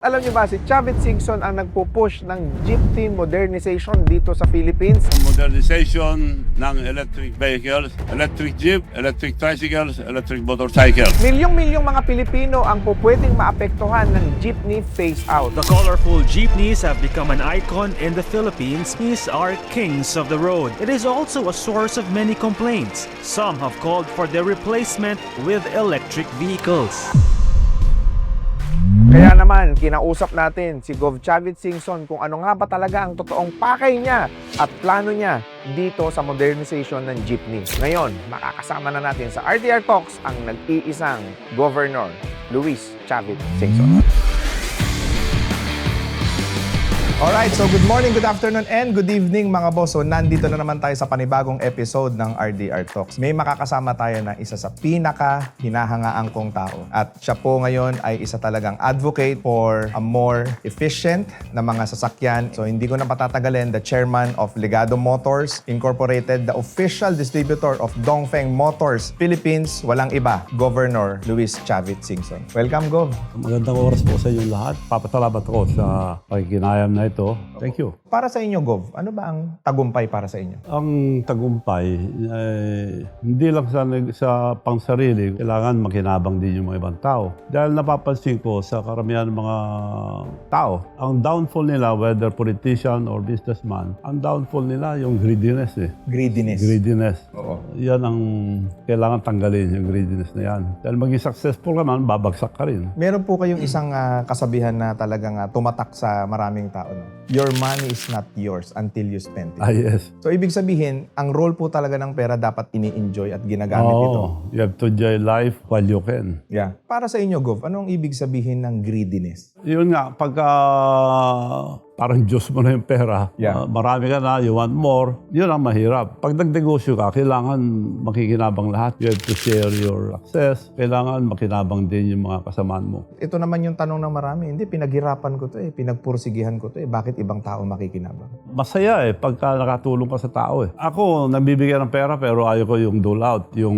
Alam niyo ba, si Chavit Singson ang nagpo-push ng jeepney modernization dito sa Philippines. modernization ng electric vehicles, electric jeep, electric tricycles, electric motorcycles. Milyong-milyong mga Pilipino ang po pwedeng maapektuhan ng jeepney phase out. The colorful jeepneys have become an icon in the Philippines. These are kings of the road. It is also a source of many complaints. Some have called for their replacement with electric vehicles. Kaya naman, kinausap natin si Gov Chavit Singson kung ano nga ba talaga ang totoong pakay niya at plano niya dito sa modernization ng jeepney. Ngayon, makakasama na natin sa RTR Talks ang nag-iisang Governor Luis Chavit Singson. Alright, so good morning, good afternoon, and good evening mga boss. So nandito na naman tayo sa panibagong episode ng RDR Talks. May makakasama tayo na isa sa pinaka hinahangaan kong tao. At siya po ngayon ay isa talagang advocate for a more efficient na mga sasakyan. So hindi ko na patatagalin, the chairman of Legado Motors Incorporated, the official distributor of Dongfeng Motors Philippines, walang iba, Governor Luis Chavit Singson. Welcome, Gov. Magandang oras po sa inyong lahat. Papasalamat ako sa pakikinayam na ito. Thank you. Para sa inyo, Gov, ano ba ang tagumpay para sa inyo? Ang tagumpay, eh, hindi lang sa, sa pangsarili, kailangan makinabang din yung mga ibang tao. Dahil napapansin ko sa karamihan ng mga tao, ang downfall nila, whether politician or businessman, ang downfall nila yung greediness eh. Greediness. Greediness. Oo. Yan ang kailangan tanggalin, yung greediness na yan. Dahil maging successful ka man, babagsak ka rin. Meron po kayong isang ah, kasabihan na talagang ah, tumatak sa maraming tao. No? Your money is not yours until you spend it. Ah, yes. So, ibig sabihin, ang role po talaga ng pera dapat ini-enjoy at ginagamit ito. Oo. You have to enjoy life while you can. Yeah. Para sa inyo, Gov, anong ibig sabihin ng greediness? Yun nga, pagka parang Diyos mo na yung pera, Yeah. uh, marami ka na, you want more, yun ang mahirap. Pag nagdegosyo ka, kailangan makikinabang lahat. You have to share your success. Kailangan makinabang din yung mga kasamaan mo. Ito naman yung tanong ng marami. Hindi, pinaghirapan ko to eh. Pinagpursigihan ko to eh. Bakit ibang tao makikinabang? Masaya eh, pagka nakatulong ka sa tao eh. Ako, nabibigyan ng pera pero ayaw ko yung dole out, yung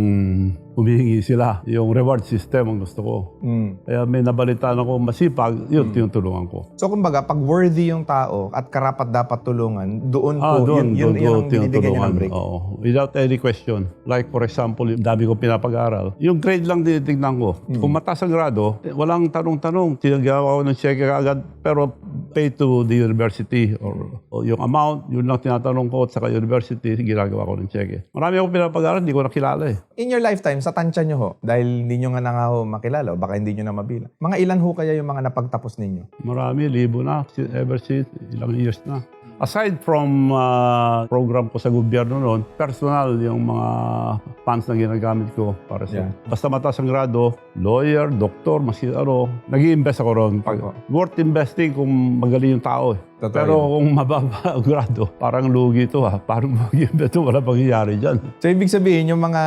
humihingi sila. Yung reward system ang gusto ko. Mm. Kaya may nabalitaan ako masipag, yun, tinutulungan ko. So, kumbaga, pag worthy yung tao at karapat dapat tulungan, doon po, yun, yun, yun doon ang binibigyan niya ng break. Oo. Without any question. Like for example, yung dami ko pinapag-aral. Yung grade lang tinitignan ko. Hmm. Kung mataas ang grado, eh, walang tanong-tanong. Tinagawa ko ng check agad. Pero pay to the university or, o yung amount, yun lang tinatanong ko at saka university, ginagawa ko ng check. Marami ako pinapag-aral, hindi ko nakilala eh. In your lifetime, sa tansya nyo ho, dahil hindi nyo nga na nga ho makilala o baka hindi nyo na mabilang, mga ilan ho kaya yung mga napagtapos ninyo? Marami, libo na, ever since, ilang years na. Aside from ah, program ko sa gobyerno noon, personal yung mga funds na ginagamit ko para sa... Yeah. Basta mataas ang grado, lawyer, doktor, mas ano, nag invest ako ron. Pag, worth investing kung magaling yung tao eh. Totoo Pero yun. kung mababa ang grado, parang lugi ito ha. Parang mag-invest wala pangyayari dyan. So, ibig sabihin, yung mga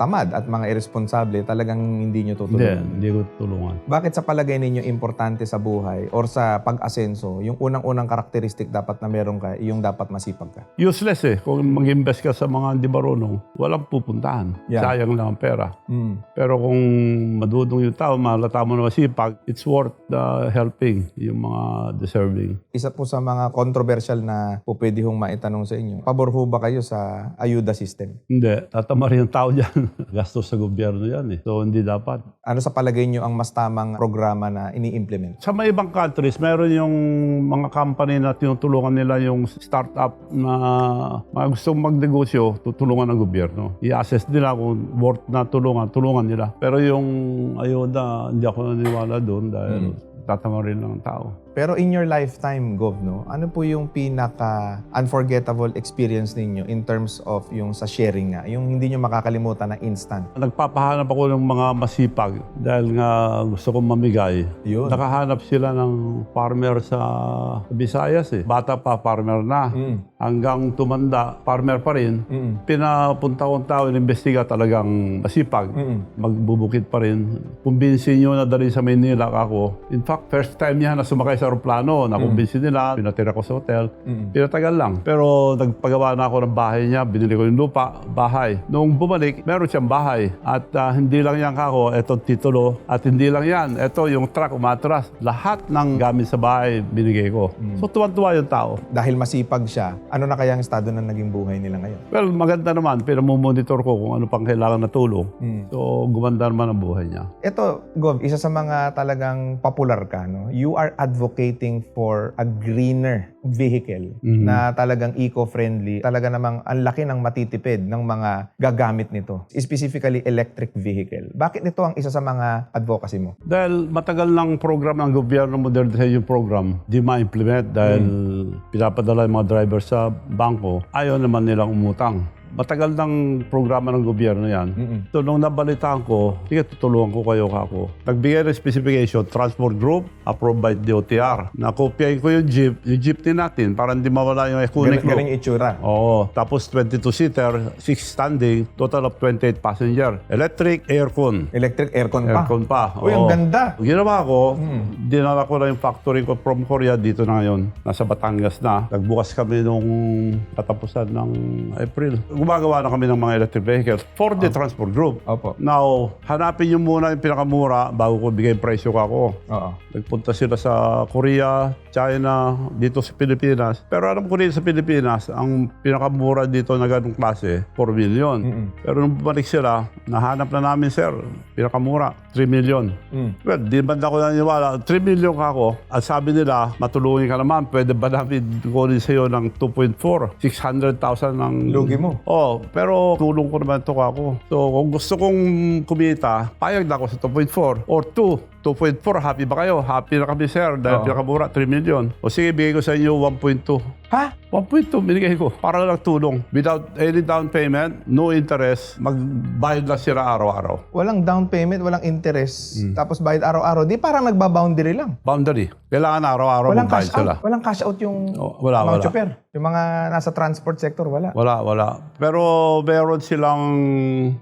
tamad at mga irresponsable, talagang hindi nyo Hindi, tutulungan. hindi ko tulungan. Bakit sa palagay ninyo importante sa buhay or sa pag-asenso, yung unang-unang karakteristik dapat na meron ka, yung dapat masipag ka? Useless eh. Kung mag-invest ka sa mga hindi marunong, walang pupuntahan. Yeah. Sayang lang ang pera. Mm. Pero kung madudong yung tao, malata mo na masipag, it's worth uh, helping yung mga deserving. Isa po sa mga controversial na po pwede hong maitanong sa inyo, pabor ho ba kayo sa ayuda system? Hindi, tatama rin yung tao dyan. Gastos sa gobyerno yan eh. So hindi dapat. Ano sa palagay nyo ang mas tamang programa na ini-implement? Sa mga ibang countries, meron yung mga company na tinutulungan nila yung startup na mga gustong magnegosyo, tutulungan ng gobyerno. I-assess nila kung worth na tulungan, tulungan nila. Pero yung ayuda, hindi ako naniniwala doon dahil tatama rin lang ang tao. Pero in your lifetime, Gov, no, ano po yung pinaka-unforgettable experience ninyo in terms of yung sa sharing nga, yung hindi nyo makakalimutan na instant? Nagpapahanap ako ng mga masipag dahil nga gusto kong mamigay. Yun. Nakahanap sila ng farmer sa Visayas eh. Bata pa, farmer na. Mm. Hanggang tumanda, farmer pa rin. Mm. Pinapunta kong tao, inimbestiga talagang masipag. Mm. Magbubukid pa rin. Kumbinsin nyo na dali sa Maynila ako. In fact, first time niya na sumakay sa aeroplano, nakumbinsi nila, pinatira ko sa hotel. Pinatagal lang. Pero nagpagawa na ako ng bahay niya, binili ko yung lupa, bahay. Nung bumalik, meron siyang bahay. At ah, hindi lang yan kako, etong titulo. At hindi lang yan, eto yung truck, umatras. Lahat ng gamit sa bahay, binigay ko. So tuwan-tuwa yung tao. Dahil masipag siya, ano na kaya ang estado ng naging buhay nila ngayon? Well, maganda naman. Pinamumonitor ko kung ano pang kailangan na tulong. Mm. So, gumanda naman ang buhay niya. Ito, Gov, isa sa mga talagang popular ka, no? You are advocating for a greener vehicle Mhm. na talagang eco-friendly. Talaga namang ang laki ng matitipid ng mga gagamit nito. Specifically, electric vehicle. Bakit ito ang isa sa mga advocacy mo? Dahil matagal ng program ng gobyerno modernization program, di ma-implement dahil pinapadala yung mga driver sa bangko, ayaw naman nilang umutang. Matagal ng programa ng gobyerno yan. Mm-mm. So, nung nabalitaan ko, sige, tutulungan ko kayo kako. Nagbigay ng specification, transport group, approved by DOTR. Nakopyahin ko yung jeep, yung jeepney natin, para hindi mawala yung iconic Ganun, look. itsura. Oo. Tapos 22-seater, 6 standing, total of 28 passenger. Electric, aircon. Electric aircon pa. Aircon pa. Uy, ang Oo. ganda. Ginawa ko, dinala ko na yung factory ko from Korea dito na ngayon. Nasa Batangas na. Nagbukas kami nung katapusan ng April. Gumagawa na kami ng mga electric vehicles for the transport group. Opo. Now, hanapin nyo muna yung pinakamura bago ko bigay presyo ka ako. Oo. Nagpunta sila sa Korea, China, dito sa Pilipinas. Pero alam ko rin sa Pilipinas, ang pinakamura dito na ganong klase, 4 million. Mm-mm. Pero nung bumalik sila, nahanap na namin, sir, pinakamura, 3 million. Mm. Well, di ba ako naniniwala, 3 million ka ako. At sabi nila, matulungin ka naman, pwede ba namin kunin sa iyo ng 2.4, 600,000 ng... Lugi mo. Oh, pero tulong ko naman ito ako. So, kung gusto kong kumita, payag na ako sa 2.4 or 2. 2.4, happy ba kayo? Happy na kami, sir. Dahil Oo. pinakamura, 3 million. O sige, bigay ko sa inyo 1.2. Ha? 1.2 binigay ko para lang tulong. Without any down payment, no interest, magbayad lang sila araw-araw. Walang down payment, walang interest, Hmm. tapos bayad araw-araw. Di parang nagba-boundary lang. Boundary. Kailangan araw-araw Walang magbayad cash sila. out. Walang cash out yung Oh, wala, mga wala. chopper. Yung mga nasa transport sector, wala. Wala, wala. Pero meron silang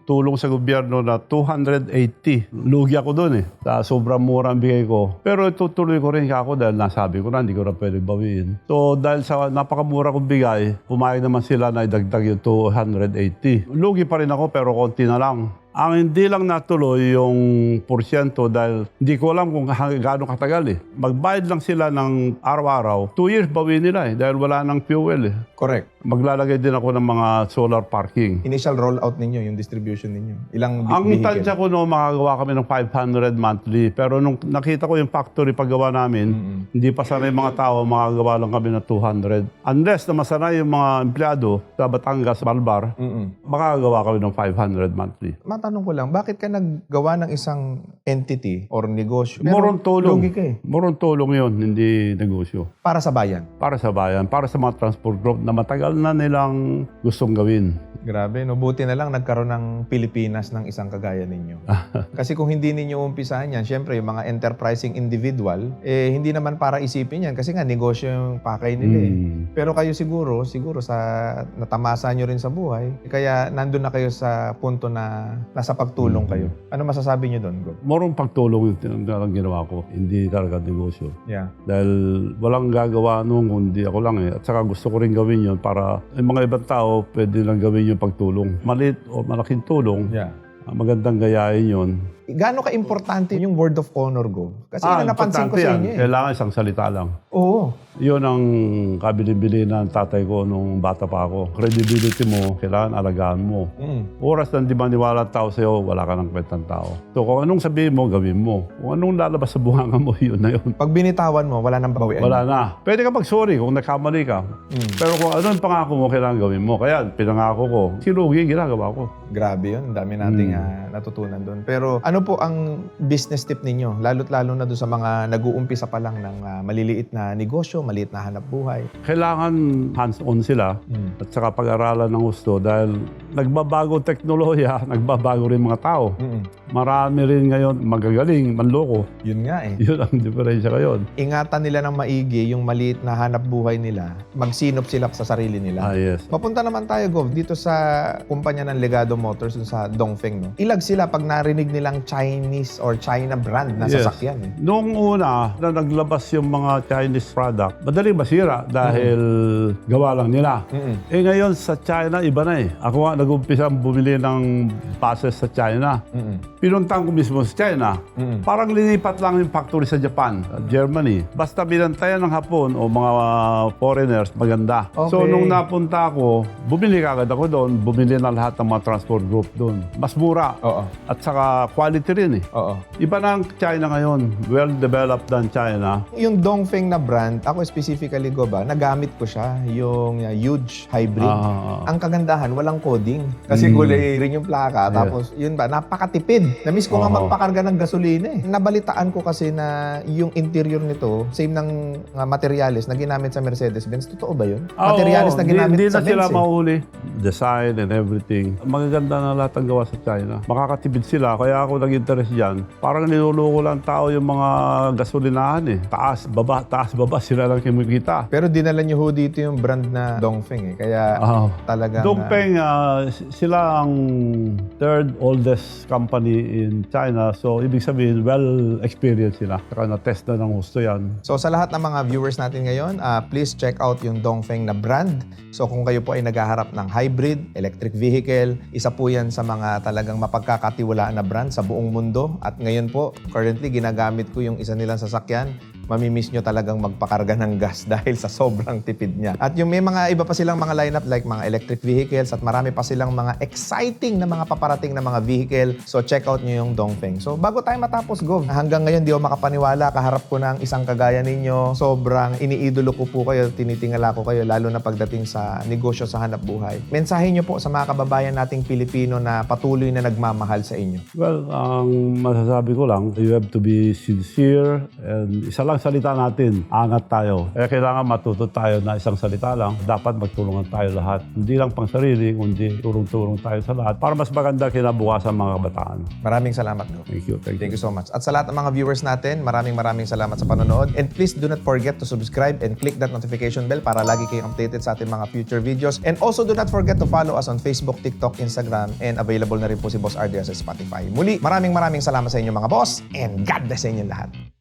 tulong sa gobyerno na 280. Lugi ako doon eh. Sa sobrang mura ang bigay ko. Pero itutuloy ko rin ako dahil nasabi ko na hindi ko na pwede bawiin. So dahil sa napakamura kong bigay, pumayag naman sila na idagdag yung 280. Lugi pa rin ako pero konti na lang. Ang hindi lang natuloy yung porsyento dahil hindi ko alam kung gaano katagal eh. Magbayad lang sila ng araw-araw. Two years bawi nila eh dahil wala nang fuel eh. Correct. Maglalagay din ako ng mga solar parking. Initial rollout ninyo, yung distribution ninyo. Ilang bi- Ang vehicle? tansya ko no, makagawa kami ng 500 monthly. Pero nung nakita ko yung factory paggawa namin, hindi pa sanay mga tao, makagawa lang kami ng 200. Unless na masanay yung mga empleyado sa Batangas, Malbar, Mm-mm. makagawa kami ng 500 monthly. Matanong ko lang, bakit ka naggawa ng isang entity or negosyo? Pero Morong tulong. Lugi ka eh. Morong tulong yun, hindi negosyo. Para sa bayan. Para sa bayan, para sa mga transport group na matagal na nilang gustong gawin. Grabe, no? Buti na lang nagkaroon ng Pilipinas ng isang kagaya ninyo. Kasi kung hindi ninyo umpisahan yan, syempre yung mga enterprising individual, eh hindi naman para isipin yan kasi nga negosyo yung pakay nila eh. Hmm. Pero kayo siguro, siguro sa natamasa nyo rin sa buhay, kaya nandun na kayo sa punto na nasa pagtulong kayo. Ano masasabi nyo doon, Gob? Morong pagtulong yung talagang ginawa ko, hindi talaga negosyo. Yeah. Dahil walang gagawa noon kundi ako lang eh. At saka gusto ko rin gawin yun para yung mga ibang tao pwede lang gawin yung pagtulong. Malit o malaking tulong, Yeah. magandang gayahin yun. Gaano ka-importante yung word of honor, Gob? Kasi yun ang napansin ko sa inyo eh. Kailangan isang salita lang. Oo. Yun ang kabilin-bili ng tatay ko nung bata pa ako. Credibility mo, kailangan alagaan mo. Mm. Oras na di maniwala tao sa'yo, wala ka ng kwentang tao. So kung anong sabihin mo, gawin mo. Kung anong lalabas sa buhanga mo, yun na yun. Pag binitawan mo, wala nang bawian. Wala na. Pwede ka mag-sorry kung nagkamali ka. Mm. Pero kung ano yung pangako mo, kailangan gawin mo. Kaya pinangako ko, sinugi, ginagawa ko. Grabe yun. Ang dami nating Hmm. ah, natutunan doon. Pero ano po ang business tip ninyo? Lalo't lalo na doon sa mga nag-uumpisa pa lang ng ah, maliliit na negosyo, maliit na hanap buhay. Kailangan hands-on sila Mm. at saka pag-aralan ng gusto dahil nagbabago teknolohiya, nagbabago rin mga tao. Mm-mm. Marami rin ngayon magagaling, manloko. Yun nga eh. Yun ang diferensya ngayon. Ingatan nila ng maigi yung maliit na hanap buhay nila. Magsinop sila sa sarili nila. Ah, yes. Papunta naman tayo, Gov, dito sa kumpanya ng Legado Motors dun sa Dongfeng. No? Ilag sila pag narinig nilang Chinese or China brand na Yes. sasakyan. Eh. Noong una, na naglabas yung mga Chinese product, madaling masira dahil gawa lang nila. Eh ngayon sa China, iba na eh. Ako nga nag-umpisa bumili ng buses sa China. Pinuntahan ko mismo sa China. Parang linipat lang yung factory sa Japan, sa Germany. Basta binantayan ng Hapon o mga foreigners, maganda. So Okay. nung napunta ako, bumili kagad ako doon. Bumili na lahat ng mga transport group doon. Mas mura. Oo. At saka quality rin eh. Oo. Iba na ang China ngayon. Well-developed ang China. Yung Dongfeng na brand, ako specifically go ba, nagamit ko siya, yung uh, huge hybrid. Ah. Ang kagandahan, walang coding. Kasi kulay rin yung plaka. Tapos, yun ba, napakatipid. Namiss ko nga Oo. magpakarga ng gasolina eh. Nabalitaan ko kasi na yung interior nito, same ng uh, materials na ginamit sa Mercedes-Benz. Totoo ba yun? Ah, materials oo. na ginamit di, sa na sila Benz eh. mahuli. Design and everything. Magaganda na lahat ang gawa sa China. Makakatipid sila. Kaya ako nag-interest dyan. Parang niluloko lang tao yung mga gasolinahan eh. Taas, baba, taas, baba. Sila lang kumikita. Pero dinala niyo ho dito yung brand na Dongfeng eh. Kaya Ah. talagang... Dongpeng, ah, s- sila ang third oldest company in China. So, ibig sabihin, well experienced sila. Saka na-test na ng gusto yan. So sa lahat ng mga viewers natin ngayon, ah, please check out yung Dongfeng na brand. So kung kayo po ay naghaharap ng hybrid, electric vehicle, isa po yan sa mga talagang mapagkakatiwalaan na brand sa buong mundo. At ngayon po, currently ginagamit ko yung isa nilang sasakyan. Mamimiss nyo talagang magpakarga ng gas dahil sa sobrang tipid niya. At yung may mga iba pa silang mga lineup like mga electric vehicles at marami pa silang mga exciting na mga paparating na mga vehicle. So check out nyo yung Dongfeng. So bago tayo matapos, Gov, hanggang ngayon di ako makapaniwala. Kaharap ko na ang isang kagaya ninyo. Sobrang iniidolo ko po kayo, tinitingala ko kayo, lalo na pagdating sa negosyo sa hanap buhay. Mensahe nyo po sa mga kababayan nating Pilipino na patuloy na nagmamahal sa inyo. Well, ang masasabi ko lang, you have to be sincere and isa lang salita natin, angat tayo. Kaya kailangan matuto tayo na isang salita lang, dapat magtulungan tayo lahat. Hindi lang pang sarili, kundi turong-turong tayo sa lahat para mas maganda kinabukasan mga kabataan. Maraming salamat, Gov. Thank you, thank you. Thank you so much. At sa lahat ng mga viewers natin, maraming maraming salamat sa panonood. And please do not forget to subscribe and click that notification bell para lagi kayong updated sa ating mga future videos. And also do not forget to follow us on Facebook, TikTok, Instagram, and available na rin po si Boss RDS sa Spotify. Muli, maraming maraming salamat sa inyo mga boss and God bless sa inyo lahat.